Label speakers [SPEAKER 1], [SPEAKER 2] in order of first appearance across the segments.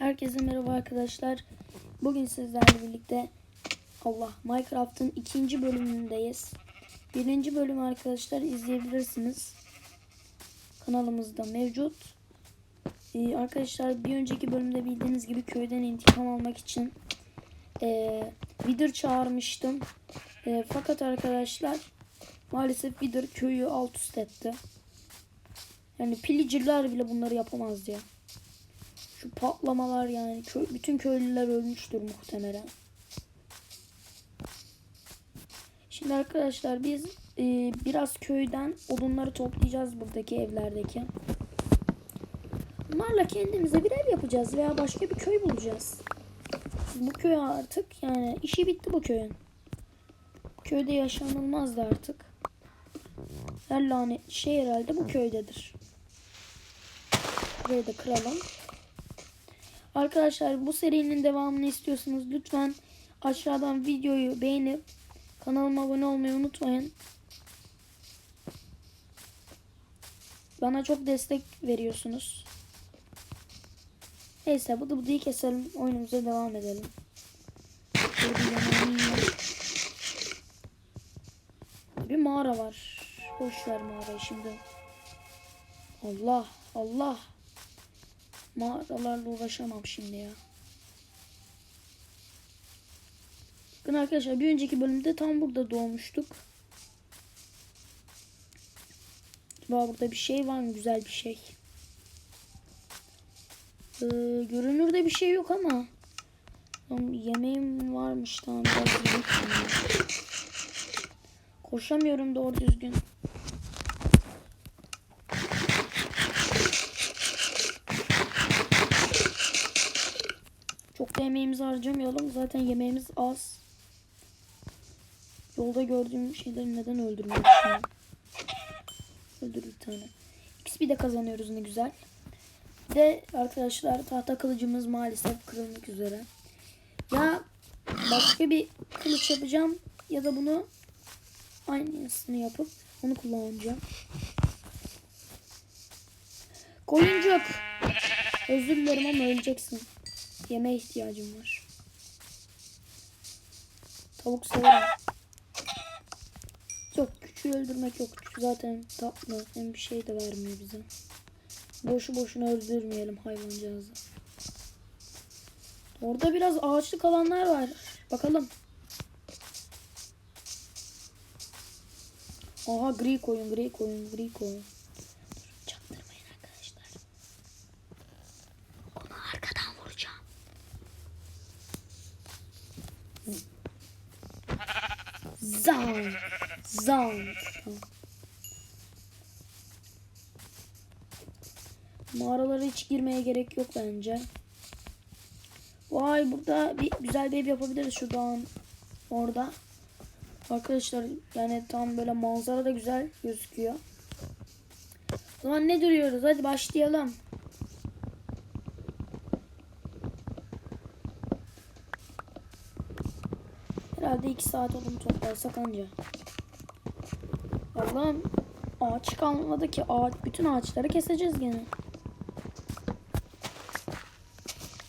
[SPEAKER 1] Herkese merhaba arkadaşlar. Bugün sizlerle birlikte Allah Minecraft'ın ikinci bölümündeyiz. Birinci bölümü arkadaşlar izleyebilirsiniz. Kanalımızda mevcut. Ee, arkadaşlar bir önceki bölümde bildiğiniz gibi köyden intikam almak için e, Wither çağırmıştım. E, fakat arkadaşlar maalesef Wither köyü alt üst etti. Yani pillager'lar bile bunları yapamaz ya. Şu patlamalar yani köy, bütün köylüler ölmüştür muhtemelen. Şimdi arkadaşlar biz e, biraz köyden odunları toplayacağız buradaki evlerdeki. Bunlarla kendimize bir ev yapacağız veya başka bir köy bulacağız. Bu köy artık yani işi bitti bu köyün. Köyde yaşanılmazdı artık. Her lanet şey herhalde bu köydedir. Burayı da kıralım. Arkadaşlar bu serinin devamını istiyorsanız lütfen aşağıdan videoyu beğenip kanalıma abone olmayı unutmayın. Bana çok destek veriyorsunuz. Neyse bu da bu keselim. Oyunumuza devam edelim. Bir mağara var. Boş ver mağarayı şimdi. Allah Allah. Mağaralarla uğraşamam şimdi ya. Bakın arkadaşlar bir önceki bölümde tam burada doğmuştuk. Acaba burada bir şey var mı? Güzel bir şey. Ee, görünürde bir şey yok ama. Yemeğim varmış tamam. Koşamıyorum doğru düzgün. Çok da yemeğimizi harcamayalım. Zaten yemeğimiz az. Yolda gördüğüm şeyleri neden şimdi? Öldür bir tane. XP de kazanıyoruz ne güzel. Bir de arkadaşlar tahta kılıcımız maalesef kırılmak üzere. Ya başka bir kılıç yapacağım ya da bunu aynısını yapıp onu kullanacağım. Koyuncuk. Özür dilerim ama öleceksin. Yemeğe ihtiyacım var. Tavuk severim. Yok küçüğü öldürmek yok. Küçük zaten tatlı. Hem bir şey de vermiyor bize. Boşu boşuna öldürmeyelim hayvancağızı. Orada biraz ağaçlık alanlar var. Bakalım. Aha gri koyun, gri koyun, gri koyun. Zang. Mağaralara hiç girmeye gerek yok bence. Vay burada bir güzel bir ev yapabiliriz şu dağın orada. Arkadaşlar yani tam böyle manzara da güzel gözüküyor. O zaman ne duruyoruz? Hadi başlayalım. Herhalde 2 saat odun toplarsak anca. Allah'ım ağaç kalmadı ki. Ağaç, bütün ağaçları keseceğiz gene.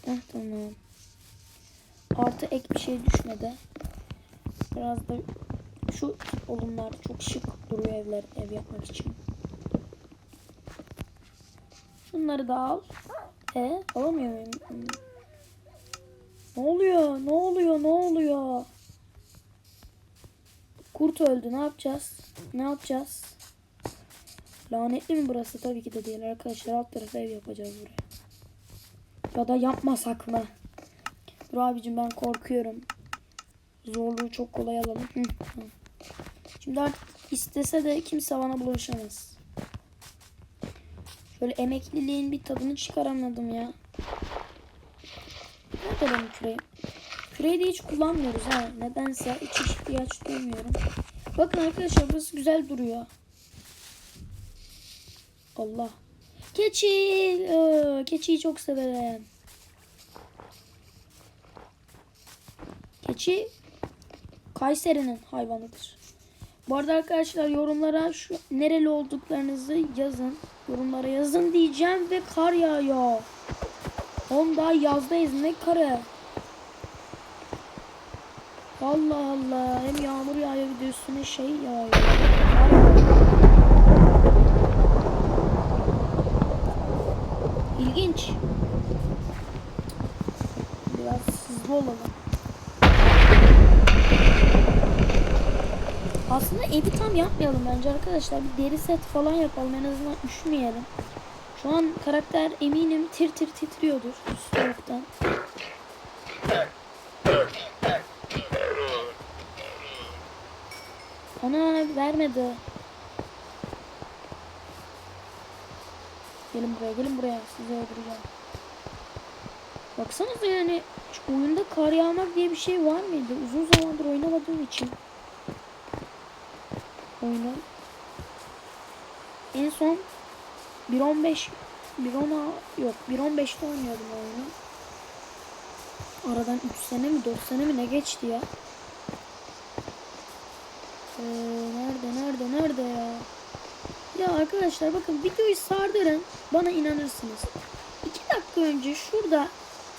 [SPEAKER 1] Heh tamam. Artı ek bir şey düşmedi. Biraz da şu olumlar çok şık duruyor evler ev yapmak için. Şunları da al. E alamıyor muyum? Ne oluyor? Ne oluyor? Ne oluyor? Kurt öldü. Ne yapacağız? Ne yapacağız? Lanetli mi burası? Tabii ki de değil arkadaşlar. Alt tarafa ev yapacağız buraya. Ya da yapmasak mı? Dur abicim ben korkuyorum. Zorluğu çok kolay alalım. Şimdi artık istese de kimse bana bulaşamaz. Şöyle emekliliğin bir tadını çıkaramadım ya. Nerede benim küreğim? Küreği de hiç kullanmıyoruz ha. Nedense hiç ihtiyaç duymuyorum. Bakın arkadaşlar burası güzel duruyor. Allah. Keçi. Ee, keçiyi çok severim. Keçi Kayseri'nin hayvanıdır. Bu arada arkadaşlar yorumlara şu nereli olduklarınızı yazın. Yorumlara yazın diyeceğim ve kar yağıyor. Oğlum daha yazdayız ne karı. Allah Allah. Hem yağmur yağıyor bir de üstüne şey yağıyor. İlginç. Biraz hızlı olalım. Aslında evi tam yapmayalım bence arkadaşlar. Bir deri set falan yapalım. En azından üşümeyelim. Şu an karakter eminim tir tir titriyordur soğuktan. Ana vermedi. Gelin buraya gelin buraya sizi öldüreceğim. Baksanıza yani şu oyunda kar yağmak diye bir şey var mıydı? Uzun zamandır oynamadığım için. Oyunu. En son 1.15 1.10'a yok 1.15'te oynuyordum oyunu. Aradan 3 sene mi 4 sene mi ne geçti ya? Nerede nerede nerede ya? Ya arkadaşlar bakın videoyu sardırın bana inanırsınız. 2 dakika önce şurada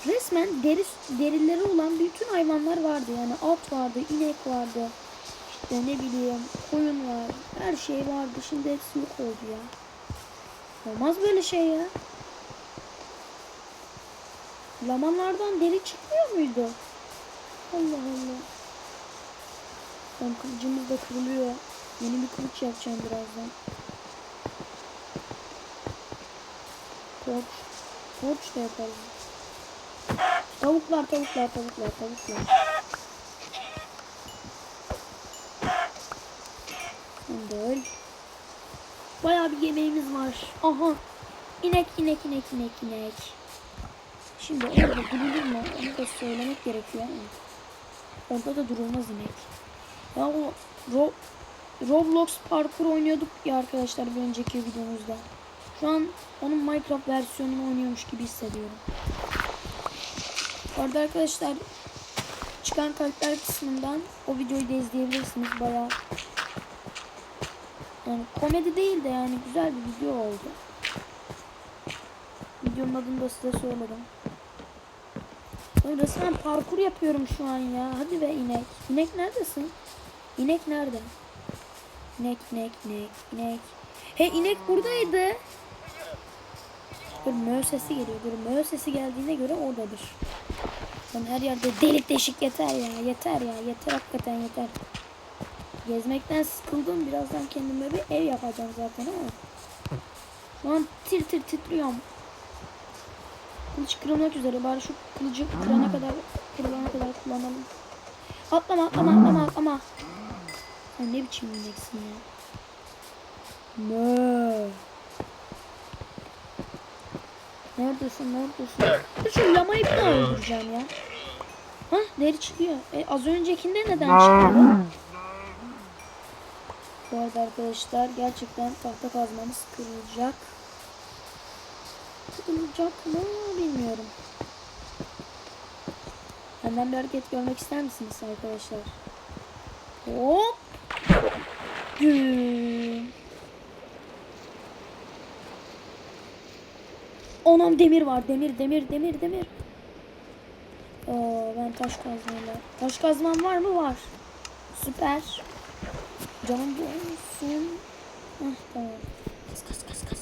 [SPEAKER 1] resmen deri, derileri olan bütün hayvanlar vardı. Yani at vardı, inek vardı. İşte ne bileyim koyun var. Her şey vardı. Şimdi hepsi yok oldu ya. Olmaz böyle şey ya. Lamanlardan deri çıkmıyor muydu? Allah Allah. Tam kılıcımız da kırılıyor. Yeni bir kılıç yapacağım birazdan. Torç. Torç da yaparım. Tavuklar, tavuklar, tavuklar, tavuklar. Öl. Bayağı bir yemeğimiz var. Aha. İnek, inek, inek, inek, inek. Şimdi orada durulur mu? Onu da söylemek gerekiyor. Orada da durulmaz inek. Ya o Ro Roblox parkur oynuyorduk ya arkadaşlar bir önceki videomuzda. Şu an onun Minecraft versiyonunu oynuyormuş gibi hissediyorum. Orada arkadaşlar çıkan karakter kısmından o videoyu da izleyebilirsiniz. Bayağı yani komedi değil de yani güzel bir video oldu. Videonun adını da size söyledim. Ben resmen parkur yapıyorum şu an ya. Hadi be inek. İnek neredesin? İnek nerede? İnek, inek, inek, inek. He inek buradaydı. Dur mö sesi geliyor. Dur mö sesi geldiğine göre oradadır. Lan her yerde delik deşik yeter ya. Yeter ya. Yeter hakikaten yeter. Gezmekten sıkıldım. Birazdan kendime bir ev yapacağım zaten ama. Şu an tir tir titriyorum. Kılıç kırılmak üzere. Bari şu kılıcı kırana kadar kırılana kadar kullanalım. Atlama atlama atlama atlama. Sen ne biçim ineksin ya? Mö. Neredesin neredesin? Şu lamayı bir daha öldüreceğim ya. Hah deri çıkıyor. E, az öncekinde neden çıkmadı? Bu arada arkadaşlar gerçekten tahta kazmamız kırılacak. Kırılacak mı bilmiyorum. Benden bir hareket görmek ister misiniz arkadaşlar? Hop. Onam demir var. Demir, demir, demir, demir. Oo, ben taş kazmayla. Taş kazmam var mı? Var. Süper. Canım bu olsun. Tamam. Kas kas kas kas.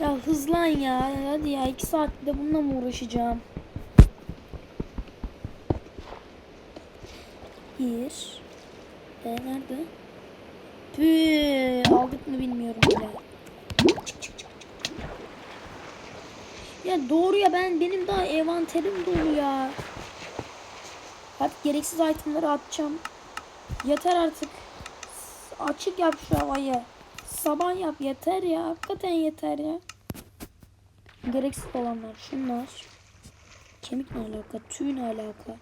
[SPEAKER 1] Ya hızlan ya. Hadi ya. iki saatte bununla mı uğraşacağım? Bir. E nerede? Püh, aldık mı bilmiyorum bile. Ya doğru ya ben benim daha envanterim dolu ya. Hadi gereksiz itemları atacağım. Yeter artık. Açık yap şu havayı. Saban yap yeter ya. Hakikaten yeter ya. Gereksiz olanlar şunlar. Kemik ne alaka? Tüy ne alaka?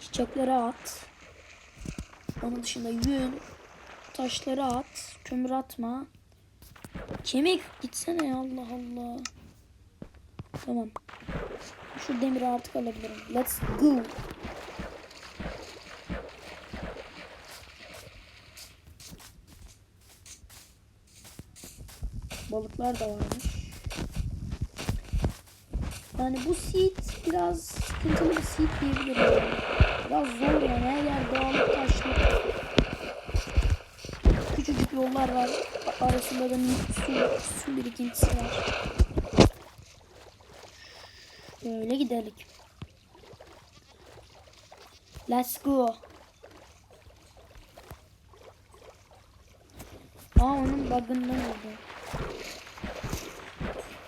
[SPEAKER 1] Çiçekleri at. Onun dışında yün. Taşları at. Kömür atma. Kemik gitsene ya Allah Allah. Tamam. Şu demiri artık alabilirim. Let's go. Balıklar da varmış. Yani bu seed biraz sıkıntılı bir seed diyebilirim. Biraz zor yani her yer dağlık taşlı. Küçücük yollar var. Arasında da su, su birikintisi var. Böyle gidelim. Let's go. Aa onun bug'ından oldu.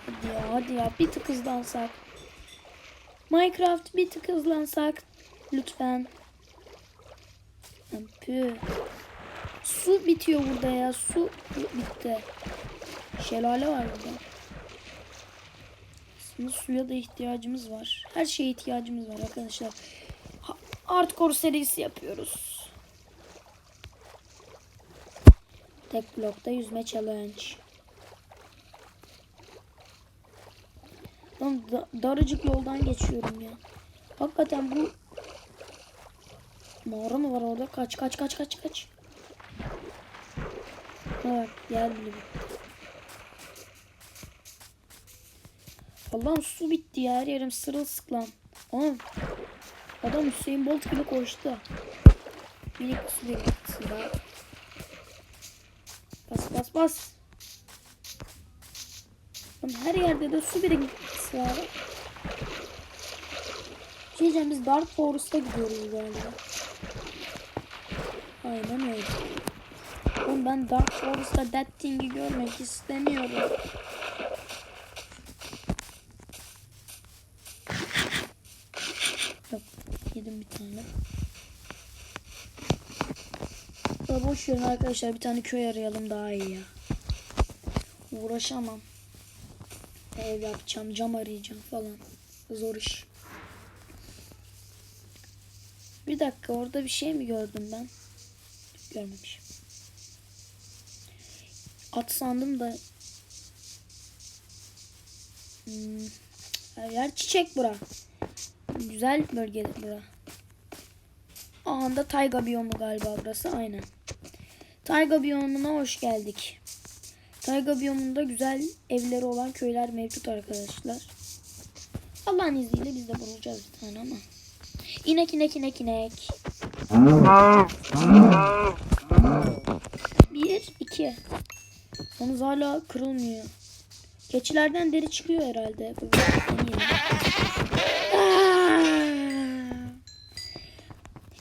[SPEAKER 1] Hadi ya hadi ya bir tık hızlansak. Minecraft bir tık hızlansak. Lütfen. Pü. Su bitiyor burada ya. Su bitti. Şelale var burada. Aslında suya da ihtiyacımız var. Her şeye ihtiyacımız var arkadaşlar. Ha- Hardcore serisi yapıyoruz. Tek blokta yüzme challenge. Lan da- daracık yoldan geçiyorum ya. Hakikaten bu mağara mı var orada? Kaç kaç kaç kaç kaç. Ha geldi. Allah'ım su bitti ya her yerim sırılsıklam. Oğlum adam Hüseyin Bolt gibi koştu. Minik su daha. Bas bas bas. Oğlum her yerde de su birikintisi var. Şey biz Dark Forest'a gidiyoruz galiba. Aynen öyle. Oğlum ben Dark Forest'ta That Thing'i görmek istemiyorum. Yok yedim bir tane. Ya boş verin arkadaşlar bir tane köy arayalım daha iyi ya. Uğraşamam. Ev yapacağım, cam arayacağım falan. Zor iş. Bir dakika orada bir şey mi gördüm ben? Görmemişim. At sandım da. Hmm. Her yer çiçek bura. Güzel bölge bura. Aha da tayga biyomu galiba burası. Aynen. Tayga biyomuna hoş geldik. Tayga biyomunda güzel evleri olan köyler mevcut arkadaşlar. Allah'ın izniyle biz de bulacağız bir tane ama. İnek inek inek inek. Bir, iki. Yalnız hala kırılmıyor. Keçilerden deri çıkıyor herhalde. Aa!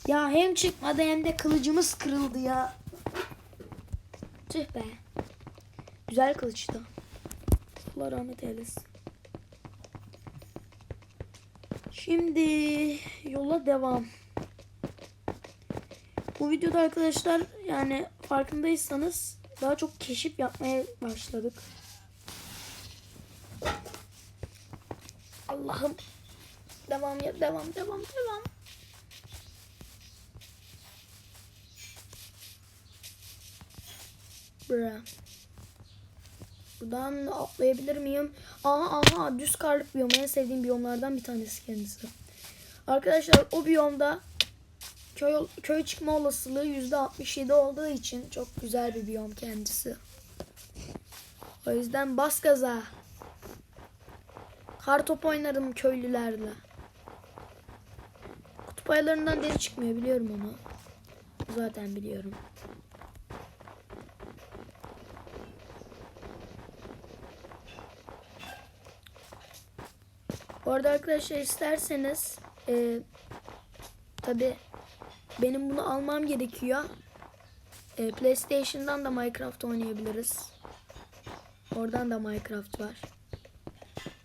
[SPEAKER 1] Ya hem çıkmadı hem de kılıcımız kırıldı ya. Tüh be. Güzel kılıçtı. Allah rahmet eylesin. Şimdi yola devam. Bu videoda arkadaşlar yani farkındaysanız daha çok keşif yapmaya başladık. Allah'ım. Devam ya devam devam devam. Bra. Buradan atlayabilir miyim? Aha aha düz karlık biyom en sevdiğim biyomlardan bir tanesi kendisi. Arkadaşlar o biyomda köy, köy çıkma olasılığı %67 olduğu için çok güzel bir biyom kendisi. O yüzden bas gaza. Kar top oynarım köylülerle. Kutup ayılarından deri çıkmıyor biliyorum onu. Zaten biliyorum. Bu arada arkadaşlar isterseniz e, tabi benim bunu almam gerekiyor. E, PlayStation'dan da Minecraft oynayabiliriz. Oradan da Minecraft var.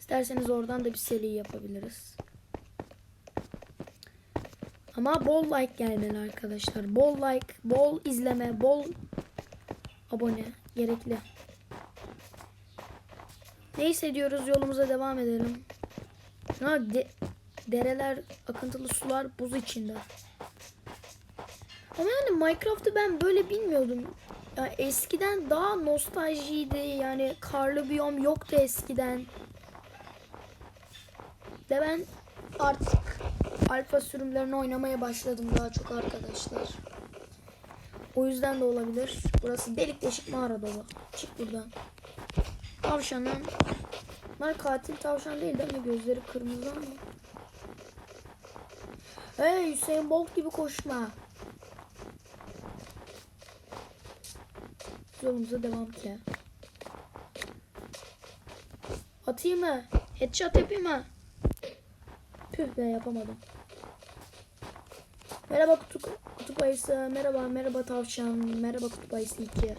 [SPEAKER 1] İsterseniz oradan da bir seri yapabiliriz. Ama bol like gelmeli arkadaşlar. Bol like, bol izleme, bol abone gerekli. Neyse diyoruz yolumuza devam edelim. Ha, de- dereler, akıntılı sular buz içinde. Ama yani Minecraft'ı ben böyle bilmiyordum. Ya eskiden daha nostaljiydi. Yani karlı biyom yoktu eskiden. Ve ben artık alfa sürümlerini oynamaya başladım daha çok arkadaşlar. O yüzden de olabilir. Burası delik deşik mağara dolu. Çık buradan. Tavşanın Bunlar katil tavşan değil değil mi? Gözleri kırmızı ama. Hey Hüseyin Bolt gibi koşma. Yolumuza devam ki. Atayım mı? Headshot yapayım mı? Püh be yapamadım. Merhaba kutup, kutup ayısı. Merhaba merhaba tavşan. Merhaba kutup ayısı 2.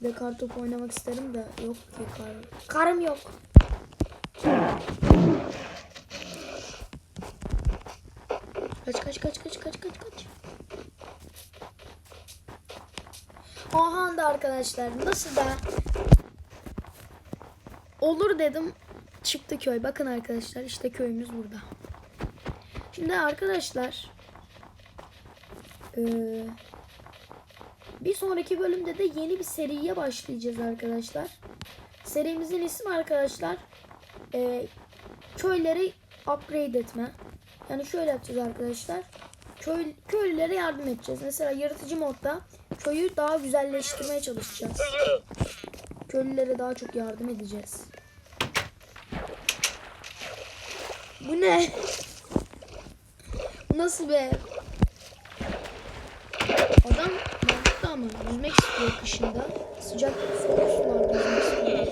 [SPEAKER 1] Bir de kartopu oynamak isterim de yok ki kar. Karım yok. Kaç kaç kaç kaç kaç kaç kaç. Aha da arkadaşlar nasıl da olur dedim çıktı köy. Bakın arkadaşlar işte köyümüz burada. Şimdi arkadaşlar bir sonraki bölümde de yeni bir seriye başlayacağız arkadaşlar. Serimizin ismi arkadaşlar eee, köyleri upgrade etme. Yani şöyle yapacağız arkadaşlar. Köy, köylülere yardım edeceğiz. Mesela yaratıcı modda köyü daha güzelleştirmeye çalışacağız. Köylülere daha çok yardım edeceğiz. Bu ne? Nasıl be? Adam mantıklı ama yüzmek istiyor kışında. Sıcak soğuk sularda yüzmek istiyor.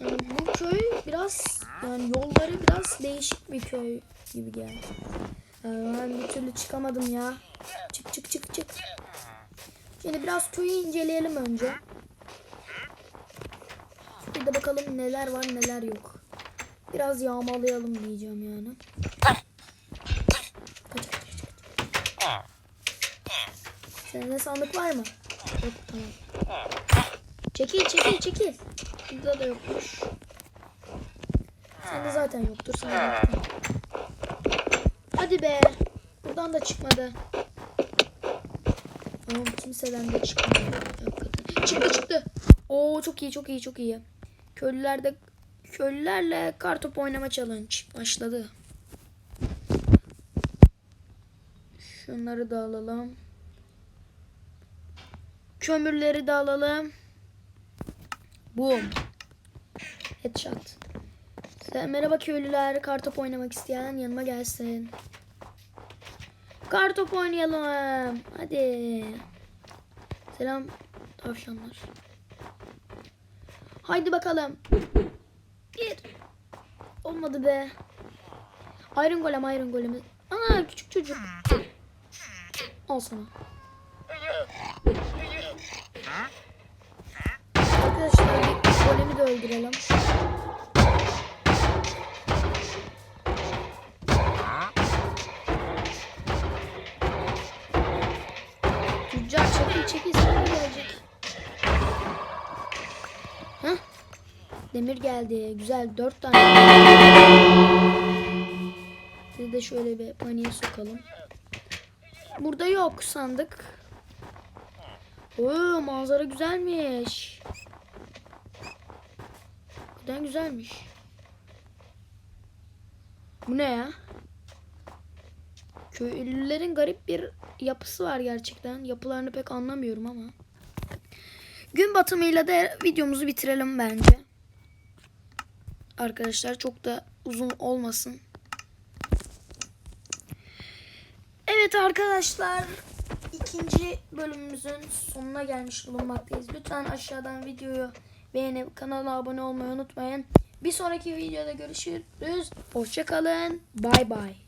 [SPEAKER 1] Yani bu köy biraz yani yolları biraz değişik bir köy gibi geldi. Yani ben bir türlü çıkamadım ya. Çık çık çık çık. Şimdi biraz köyü inceleyelim önce. Bir de bakalım neler var neler yok. Biraz yağmalayalım diyeceğim yani. Kaç, kaç. Sende sandık var mı? Yok tamam. Çekil çekil çekil. Burada da yokmuş. Sende zaten yoktur. Sana. Hadi be. Buradan da çıkmadı. Tamam kimseden de. Hakikaten. Çıktı çıktı. Oo çok iyi çok iyi çok iyi. Köylüler de köylülerle kartop oynama challenge başladı. Şunları da alalım. Kömürleri de alalım. Boom. Headshot. Merhaba köylüler. Kartop oynamak isteyen yanıma gelsin. Kartop oynayalım. Hadi. Selam tavşanlar. Haydi bakalım. Bir. Olmadı be. Iron Golem, Iron Golem'i. Ana küçük çocuk. Al sana. Arkadaşlar golemi de öldürelim. Demir geldi. Güzel. Dört tane. Sizi de şöyle bir paniğe sokalım. Burada yok sandık. Oo manzara güzelmiş. Neden güzelmiş. Bu ne ya? Köylülerin garip bir yapısı var gerçekten. Yapılarını pek anlamıyorum ama. Gün batımıyla da videomuzu bitirelim bence. Arkadaşlar çok da uzun olmasın. Evet arkadaşlar ikinci bölümümüzün sonuna gelmiş bulunmaktayız. Lütfen aşağıdan videoyu beğenip kanala abone olmayı unutmayın. Bir sonraki videoda görüşürüz. Hoşçakalın. Bay bay.